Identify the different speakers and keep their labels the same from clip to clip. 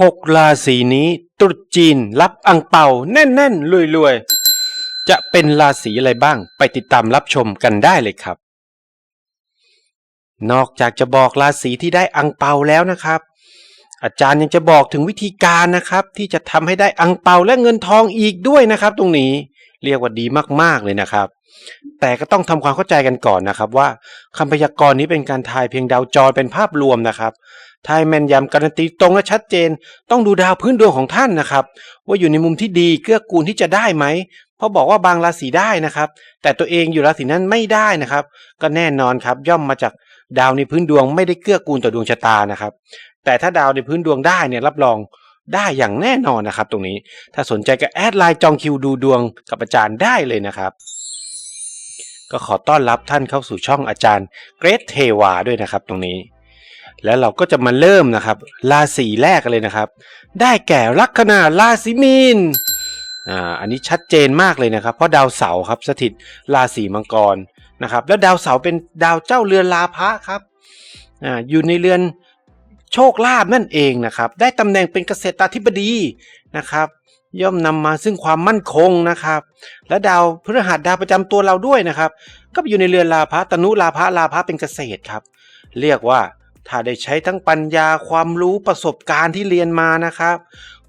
Speaker 1: หกราศีนี้ตรุษจีนรับอังเปาแน่นๆรวยๆ จะเป็นราศีอะไรบ้างไปติดตามรับชมกันได้เลยครับ นอกจากจะบอกราศีที่ได้อังเปาแล้วนะครับ อาจารย์ยังจะบอกถึงวิธีการนะครับ ที่จะทำให้ได้อังเปาและเงินทองอีกด้วยนะครับ ตรงนี้เรียกว่าดีมากๆเลยนะครับ แต่ก็ต้องทำความเข้าใจกันก่อนนะครับ ว่าคำพยากรณ์นี้เป็นการทายเพียงดาวจรเป็นภาพรวมนะครับ ทายแม่นยำการันตีตรงและชัดเจน ต้องดูดาวพื้นดวงของท่านนะครับ ว่าอยู่ในมุมที่ดีเกื้อกูลที่จะได้ไหมเพราะบอกว่าบางราศีได้นะครับ แต่ตัวเองอยู่ราศีนั้นไม่ได้นะครับ ก็แน่นอนครับย่อมมาจากดาวในพื้นดวงไม่ได้เกื้อกูลต่อดวงชะตานะครับ แต่ถ้าดาวในพื้นดวงได้เนี่ยรับรองได้อย่างแน่นอนนะครับ ตรงนี้ถ้าสนใจก็แอดไลน์จองคิวดูดวงกับอาจารย์ได้เลยนะครับก็ขอต้อนรับท่านเข้าสู่ช่องอาจารย์เกรทเทวาด้วยนะครับตรงนี้ แล้วเราก็จะมาเริ่มนะครับ ราศีแรกเลยนะครับ ได้แก่ลัคนาราศีมีนอ่าอันนี้ชัดเจนมากเลยนะครับ เพราะดาวเสาร์ครับสถิตราศีมังกรนะครับ แล้วดาวเสาร์เป็นดาวเจ้าเรือนลาภะครับอ่าอยู่ในเรือนโชคลาภนั่นเองนะครับ ได้ตำแหน่งเป็นเกษตรธิบดีนะครับ ย่อมนำมาซึ่งความมั่นคงนะครับ และดาวพฤหัสดาวประจำตัวเราด้วยนะครับ ก็อยู่ในเรือนลาภะตนุลาภะลาภะเป็นเกษตรครับ เรียกว่า ถ้าได้ใช้ทั้งปัญญาความรู้ประสบการณ์ที่เรียนมานะครับ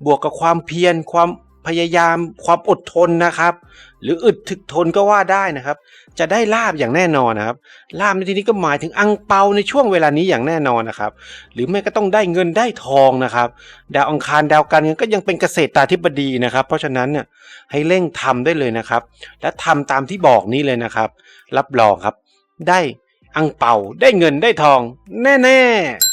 Speaker 1: บวกกับความเพียรความพยายามความอดทนนะครับ หรืออึดถึกทนก็ว่าได้นะครับ จะได้ลาบอย่างแน่นอนนะครับลาบในที่นี้ก็หมายถึงอังเปาในช่วงเวลานี้อย่างแน่นอนนะครับ หรือไม่ก็ต้องได้เงินได้ทองนะครับ ดาวอังคารดาวการเงินก็ยังเป็นเกษตรตาธิบดีนะครับ เพราะฉะนั้นเนี่ยให้เร่งทำได้เลยนะครับ และทำตามที่บอกนี้เลยนะครับ รับรองครับ ได้ อังเป่าได้เงินได้ทอง แน่ ๆ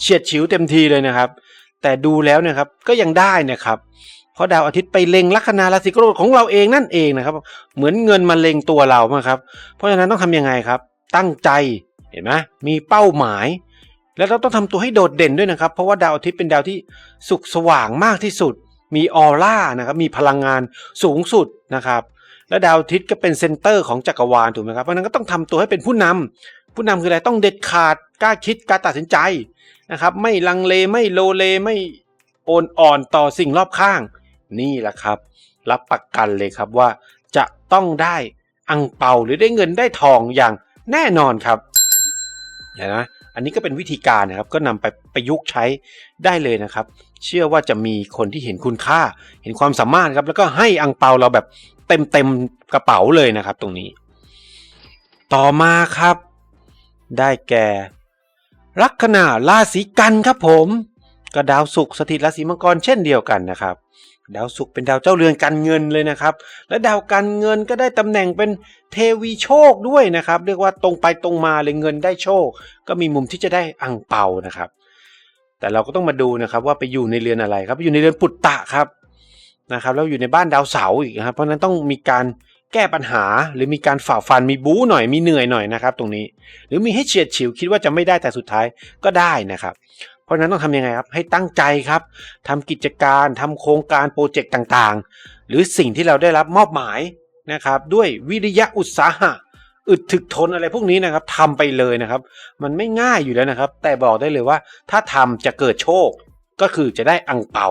Speaker 1: เฉียดฉิวเต็มทีเลยนะครับ แต่ดูแล้วเนะครับก็ยังได้นะครับเพราะดาวอาทิตย์ไปเล็งลัคนาราศีกรกฎของเราเองนั่นเองนะครับ เหมือนเงินมาเล็งตัวเรามาครับ เพราะฉะนั้นต้องทำยังไงครับ ตั้งใจเห็นไหมมีเป้าหมาย แล้วเราต้องทำตัวให้โดดเด่นด้วยนะครับ เพราะว่าดาวอาทิตย์เป็นดาวที่สุขสว่างมากที่สุด มีออร่านะครับมีพลังงานสูงสุดนะครับและดาวอาทิตย์ก็เป็นเซนเตอร์ของจักรวาลถูกไหมครับเพราะฉะนั้นก็ต้องทำตัวให้เป็นผู้นำ ผู้นำคืออะไรต้องเด็ดขาดกล้าคิดกล้าตัดสินใจนะครับ ไม่ลังเลไม่โลเลไม่โอนอ่อนต่อสิ่งรอบข้าง นี่แหละครับ รับประกันเลยครับว่า จะต้องได้อังเปาหรือได้เงินได้ทองอย่างแน่นอนครับเห็นไหมอันนี้ก็เป็นวิธีการนะครับก็นำไปประยุกต์ใช้ได้เลยนะครับ เชื่อว่าจะมีคนที่เห็นคุณค่า เห็นความสามารถครับ แล้วก็ให้อังเปาเราแบบเต็มเต็มๆกระเป๋าเลยนะครับ ตรงนี้ ต่อมาครับ ได้แก่ ลัคนาราศีกันครับผมก็ดาวศุกร์สถิตราศีมังกรเช่นเดียวกันนะครับ ดาวศุกร์เป็นดาวเจ้าเรือนการเงินเลยนะครับ และดาวการเงินก็ได้ตำแหน่งเป็นเทวีโชคด้วยนะครับ เรียกว่าตรงไปตรงมาเลยเงินได้โชค ก็มีมุมที่จะได้อังเปานะครับ แต่เราก็ต้องมาดูนะครับว่าไปอยู่ในเรือนอะไรครับอยู่ในเรือนปุตตะครับนะครับแล้วอยู่ในบ้านดาวเสาร์อีกครับเพราะนั้นต้องมีการ แก้ปัญหา หรือมีการฝ่าฟันมีบู๊หน่อยมีเหนื่อยหน่อยนะครับ ตรงนี้ หรือมีให้เฉียดฉิวคิดว่าจะไม่ได้แต่สุดท้ายก็ได้นะครับ เพราะฉะนั้นต้องทำยังไงครับ ให้ตั้งใจครับทำกิจการทำโครงการโปรเจกต์ต่างๆ หรือสิ่งที่เราได้รับมอบหมายนะครับ ด้วยวิริยะอุตสาหะอึดถึกทนอะไรพวกนี้นะครับทำไปเลยนะครับ มันไม่ง่ายอยู่แล้วนะครับ แต่บอกได้เลยว่า ถ้าทำจะเกิดโชค ก็คือจะได้อังเปา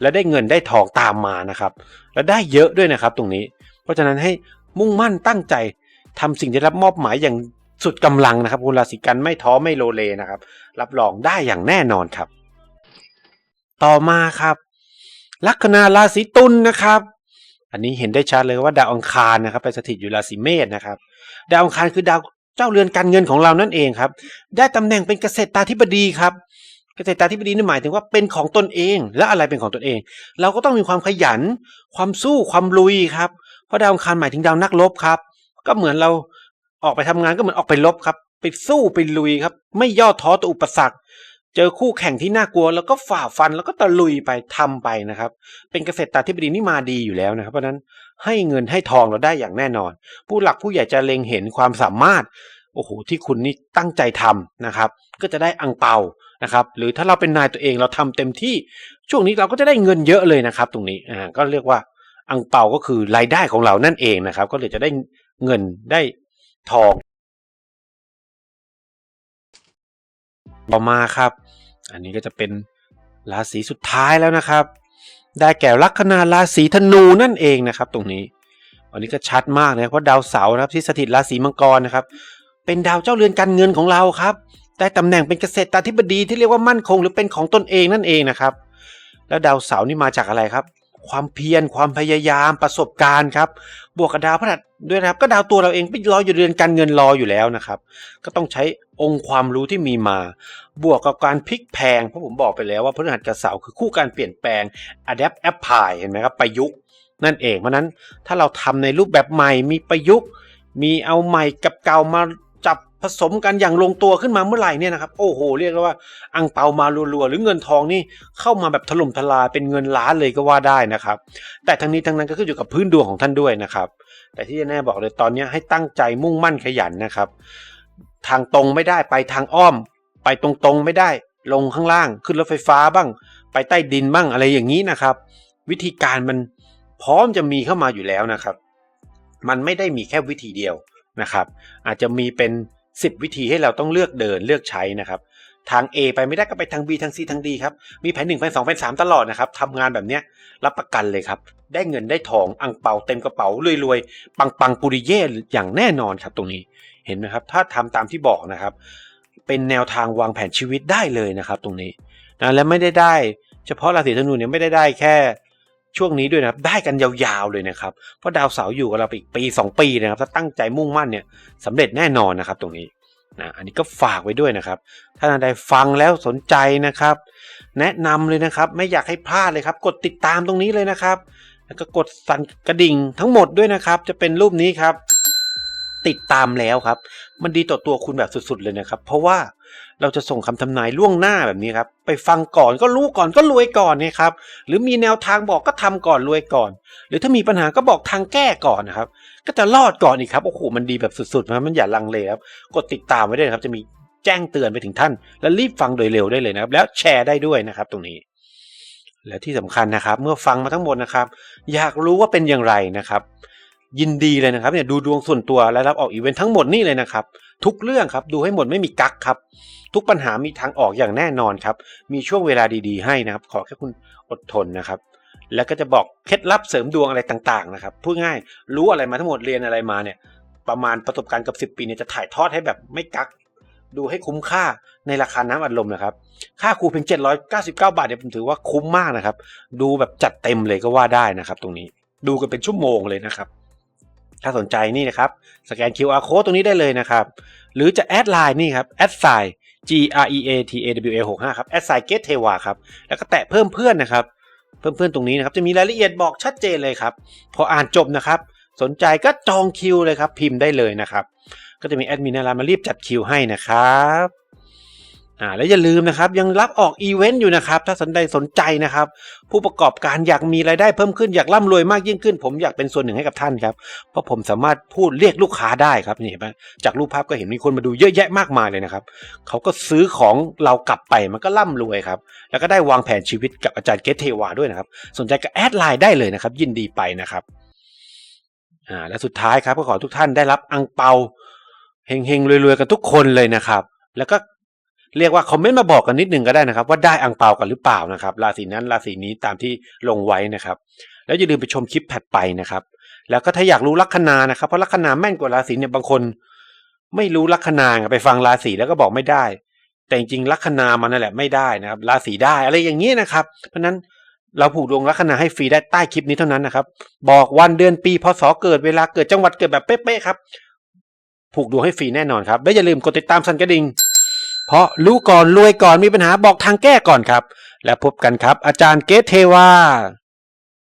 Speaker 1: และได้เงินได้ทองตามมานะครับ และได้เยอะด้วยนะครับตรงนี้ ราะฉะนั้นให้มุ่งมั่นตั้งใจทำสิ่งที่รับมอบหมายอย่างสุดกำลังนะครับคุณราศีกันไม่ท้อไม่โลเลนะครับ รับรองได้อย่างแน่นอนครับ ต่อมาครับ ลัคนาราศีตุลนะครับ อันนี้เห็นได้ชัดเลยว่าดาวอังคารนะครับ ไปสถิตอยู่ราศีเมษนะครับ ดาวอังคารคือดาวเจ้าเรือนการเงินของเรานั่นเองครับ ได้ตำแหน่งเป็นเกษตรตาธิบดีครับเกษตรตาธิบดีนี่หมายถึงว่าเป็นของตนเอง และอะไรเป็นของตนเอง เราก็ต้องมีความขยัน ความสู้ความลุยครับ เพราะดาวอังคารหมายถึงดาวนักรบครับ ก็เหมือนเราออกไปทำงานก็เหมือนออกไปรบครับ ไปสู้ไปลุยครับ ไม่ย่อท้อต่ออุปสรรค เจอคู่แข่งที่น่ากลัว แล้วก็ฝ่าฟันแล้วก็ตะลุยไปทำไปนะครับ เป็นเกษตรตาธิบดีนี่มาดีอยู่แล้วนะครับ เพราะฉะนั้นให้เงินให้ทองเราได้อย่างแน่นอน ผู้หลักผู้ใหญ่จะเล็งเห็นความสามารถโอ้โหที่คุณนี่ตั้งใจทำนะครับ ก็จะได้อังเปานะครับ หรือถ้าเราเป็นนายตัวเองเราทำเต็มที่ช่วงนี้เราก็จะได้เงินเยอะเลยนะครับ ตรงนี้อ่าก็เรียกว่า อังเปาก็คือรายได้ของเรานั่นเองนะครับ ก็เลยจะได้เงินได้ทอง ต่อมาครับ อันนี้ก็จะเป็นราศีสุดท้ายแล้วนะครับ ได้แก่ลัคนาราศีธนูนั่นเองนะครับ ตรงนี้วันนี้ก็ชัดมากนะเพราะดาวเสาร์นะครับที่สถิตราศีมังกรนะครับ เป็นดาวเจ้าเรือนการเงินของเราครับได้ตำแหน่งเป็นเกษตรธิบดีที่เรียกว่ามั่นคง หรือเป็นของตนเองนั่นเองนะครับ แล้วดาวเสาร์นี่มาจากอะไรครับ ความเพียรความพยายามประสบการณ์ครับบวกกับดาวพฤหัสด้วยนะครับ ก็ดาวตัวเราเองไปรออยู่เรือนการเงินรออยู่แล้วนะครับ ก็ต้องใช้องค์ความรู้ที่มีมา บวกกับการพลิกแพงเพราะผมบอกไปแล้วว่าพฤหัสกับเสาร์คือคู่การเปลี่ยนแปลง adapt apply เห็นไหมครับประยุกต์นั่นเองเพราะนั้นถ้าเราทำในรูปแบบใหม่มีประยุกต์ มีเอาใหม่กับเก่ามา ผสมกันอย่างลงตัวขึ้นมาเมื่อไหร่เนี่ยนะครับ โอ้โห เรียกได้ว่าอังเปามารัวๆหรือเงินทองนี่เข้ามาแบบถล่มทลายเป็นเงินล้านเลยก็ว่าได้นะครับ แต่ทั้งนี้ทั้งนั้นก็ขึ้นอยู่กับพื้นดวงของท่านด้วยนะครับ แต่ที่แน่บอกเลยตอนนี้ให้ตั้งใจมุ่งมั่นขยันนะครับ ทางตรงไม่ได้ไปทางอ้อม ไปตรงๆไม่ได้ ลงข้างล่างขึ้นรถไฟฟ้าบ้าง ไปใต้ดินบ้างอะไรอย่างนี้นะครับ วิธีการมันพร้อมจะมีเข้ามาอยู่แล้วนะครับ มันไม่ได้มีแค่วิธีเดียวนะครับ อาจจะมีเป็น 10 วิธีให้เราต้องเลือกเดินเลือกใช้นะครับทาง A ไปไม่ได้ก็ไปทาง B ทาง C ทาง D ครับ มีแผน1แผน2แผน3 ตลอดนะครับทำงานแบบเนี้ยรับประกันเลยครับ ได้เงินได้ทองอังเปาเต็มกระเป๋ารวยๆ ปังปังปุริเย่อย่างแน่นอนครับตรงนี้เห็นไหมครับ ถ้าทำตามที่บอกนะครับ เป็นแนวทางวางแผนชีวิตได้เลยนะครับ ตรงนี้นะและไม่ได้ได้ เฉพาะราศีธนูเนี่ยไม่ได้ได้แค่ ช่วงนี้ด้วยนะครับได้กันยาวๆเลยนะครับเพราะดาวเสาร์อยู่กับเราไปอีกปี 2 ปีนะครับถ้าตั้งใจมุ่งมั่นเนี่ยสำเร็จแน่นอนนะครับตรงนี้นะอันนี้ก็ฝากไว้ด้วยนะครับ ถ้าท่านใดฟังแล้วสนใจนะครับ แนะนำเลยนะครับไม่อยากให้พลาดเลยครับ กดติดตามตรงนี้เลยนะครับ แล้วก็กดสั่นกระดิ่งทั้งหมดด้วยนะครับ จะเป็นรูปนี้ครับ ติดตามแล้วครับ มันดีต่อตัวคุณแบบสุด ๆ เลยนะครับ เพราะว่า เราจะส่งคำทำนายล่วงหน้าแบบนี้ครับไปฟังก่อนก็รู้ก่อนก็รวยก่อนเนี่ยครับหรือมีแนวทางบอกก็ทำก่อนรวยก่อน หรือถ้ามีปัญหาก็บอกทางแก้ก่อนนะครับก็จะรอดก่อนอีกครับโอ้โหมันดีแบบสุดๆนะมันอย่าลังเลครับกดติดตามไว้ด้วยครับจะมีแจ้งเตือนไปถึงท่าน และรีบฟังโดยเร็วได้เลยนะครับ แล้วแชร์ได้ด้วยนะครับตรงนี้ และที่สำคัญนะครับ เมื่อฟังมาทั้งหมดนะครับ อยากรู้ว่าเป็นอย่างไรนะครับ ยินดีเลยนะครับเนี่ยดูดวงส่วนตัวและรับออกอีเวนต์ทั้งหมดนี่เลยนะครับ ทุกเรื่องครับดูให้หมดไม่มีกักครับ ทุกปัญหามีทางออกอย่างแน่นอนครับ มีช่วงเวลาดีๆให้นะครับ ขอแค่คุณอดทนนะครับ แล้วก็จะบอกเคล็ดลับเสริมดวงอะไรต่างๆนะครับพูดง่ายรู้อะไรมาทั้งหมดเรียนอะไรมาเนี่ย ประมาณประสบการณ์กับ 10 ปีเนี่ยจะถ่ายทอดให้แบบไม่กัก ดูให้คุ้มค่าในราคาน้ำอัดลมนะครับ ค่าครูเพียง799 บาทเนี่ยผมถือว่าคุ้มมากนะครับ ดูแบบจัดเต็มเลยก็ว่าได้นะครับ ตรงนี้ดูกันเป็นชั่วโมงเลยนะครับ ถ้าสนใจนี่นะครับสแกน QR code ตรงนี้ได้เลยนะครับ หรือจะแอดไลน์นี่ครับแอดไซ G R E A T A W A 6 5ครับแอดไซน์ Get เทวาครับแล้วก็แตะเพิ่มเพื่อนนะครับ เพิ่มเพื่อนตรงนี้นะครับจะมีรายละเอียดบอกชัดเจนเลยครับ พออ่านจบนะครับ สนใจก็จองคิวเลยครับ พิมพ์ได้เลยนะครับ ก็จะมีแอดมินอะไรมารีบจัดคิวให้นะครับ อ่าแล้วอย่าลืมนะครับยังรับออกอีเวนต์อยู่นะครับ ถ้าสนใจสนใจนะครับ ผู้ประกอบการอยากมีรายได้เพิ่มขึ้นอยากร่ำรวยมากยิ่งขึ้น ผมอยากเป็นส่วนหนึ่งให้กับท่านครับ เพราะผมสามารถพูดเรียกลูกค้าได้ครับนี่เห็นไหมจากรูปภาพก็เห็นมีคนมาดูเยอะแยะมากมายเลยนะครับเขาก็ซื้อของเรากลับไปมันก็ร่ำรวยครับ แล้วก็ได้วางแผนชีวิตกับอาจารย์เกตเทวาด้วยนะครับ สนใจก็แอดไลน์ได้เลยนะครับ ยินดีไปนะครับอ่าและสุดท้ายครับก็ขอทุกท่านได้รับอังเปาเฮงๆรวยๆกันทุกคนเลยนะครับ แล้วก็ เรียกว่าคอมเมนต์มาบอกกันนิดนึงก็ได้นะครับ ว่าได้อังเปากันหรือเปล่านะครับ ราศีนั้นราศีนี้ตามที่ลงไว้นะครับ แล้วอย่าลืมไปชมคลิปถัดไปนะครับ แล้วก็ถ้าอยากรู้ลัคนานะครับเพราะลัคนาแม่นกว่าราศีเนี่ยบางคน ไม่รู้ลัคนาไปฟังราศีแล้วก็บอกไม่ได้ แต่จริงลัคนามันนั่นแหละไม่ได้นะครับราศีได้อะไรอย่างนี้นะครับ เพราะฉะนั้นเราผูกดวงลัคนาให้ฟรีได้ใต้คลิปนี้เท่านั้นนะครับ บอกวันเดือนปีพศเกิดเวลาเกิดจังหวัดเกิดแบบเป๊ะๆครับ ผูกดวงให้ฟรีแน่นอนครับและอย่าลืมกดติดตามสันกระดิ่ง เพราะรู้ก่อนรวยก่อนมีปัญหาบอกทางแก้ก่อนครับ แล้วพบกันครับ อาจารย์เกตเทวา